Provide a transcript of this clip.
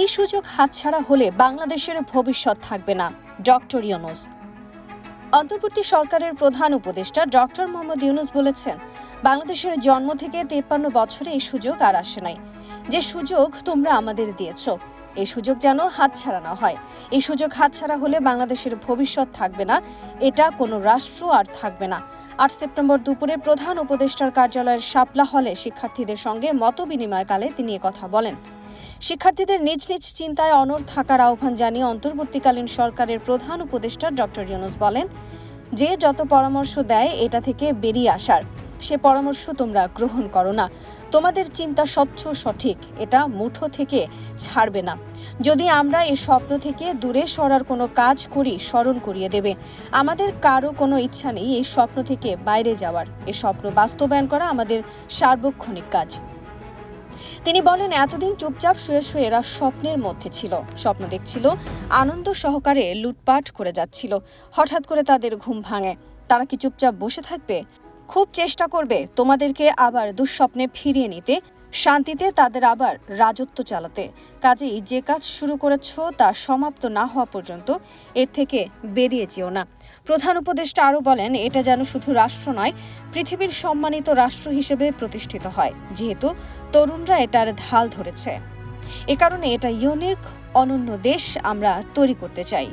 এই সুযোগ হাতছাড়া হলে বাংলাদেশের ভবিষ্যৎ থাকবে না, ডক্টর ইউনুস। অন্তর্বর্তী সরকারের প্রধান উপদেষ্টা ডক্টর মোহাম্মদ ইউনুস বলেছেন, বাংলাদেশের জন্ম থেকে তেপ্পান্ন বছরে এই সুযোগ আর আসে নাই। যে সুযোগ তোমরা আমাদের দিয়েছ, এই সুযোগ যেন হাতছাড়া না হয়। এই সুযোগ হাতছাড়া হলে বাংলাদেশের ভবিষ্যৎ থাকবে না, এটা কোনো রাষ্ট্র আর থাকবে না। আট সেপ্টেম্বর দুপুরে প্রধান উপদেষ্টার কার্যালয়ের শাপলা হলে শিক্ষার্থীদের সঙ্গে মতবিনিময়কালে তিনি একথা বলেন। শিক্ষার্থীদের নিজ নিজ চিন্তায় অনড় থাকার আহ্বান জানিয়ে অন্তর্বর্তীকালীন সরকারের প্রধান উপদেষ্টা ডক্টর ইউনুস বলেন, যে যত পরামর্শ দেয়, এটা থেকে বেরিয়ে আসার, সে পরামর্শ তোমরা গ্রহণ করো না। তোমাদের চিন্তা স্বচ্ছ, সঠিক, এটা মুঠো থেকে ছাড়বে না। যদি আমরা এই স্বপ্ন থেকে দূরে সরার কোনো কাজ করি, স্মরণ করিয়ে দেবে। আমাদের কারও কোনো ইচ্ছা নেই এই স্বপ্ন থেকে বাইরে যাওয়ার। এই স্বপ্ন বাস্তবায়ন করা আমাদের সার্বক্ষণিক কাজ। তিনি বলেন, এতদিন চুপচাপ শুয়ে শুয়ে এরা স্বপ্নের মধ্যে ছিল। স্বপ্ন দেখছিল, আনন্দ সহকারে লুটপাট করে যাচ্ছিল। হঠাৎ করে তাদের ঘুম ভাঙে। তারা কি চুপচাপ বসে থাকবে? খুব চেষ্টা করবে তোমাদেরকে আবার দুঃস্বপ্নে ফিরিয়ে নিতে। শান্তিতে তাদের আবার রাজত্ব চালাতে। কাজেই যে কাজ শুরু করেছ তা সমাপ্ত না হওয়া পর্যন্ত এর থেকে বেরিয়ে যেও না। প্রধান উপদেষ্টা আরও বলেন, এটা যেন শুধু রাষ্ট্র নয়, পৃথিবীর সম্মানিত রাষ্ট্র হিসেবে প্রতিষ্ঠিত হয়, যেহেতু তরুণরা এটার ঢাল ধরেছে। এ কারণে এটা ইউনিক, অনন্য দেশ আমরা তৈরি করতে চাই।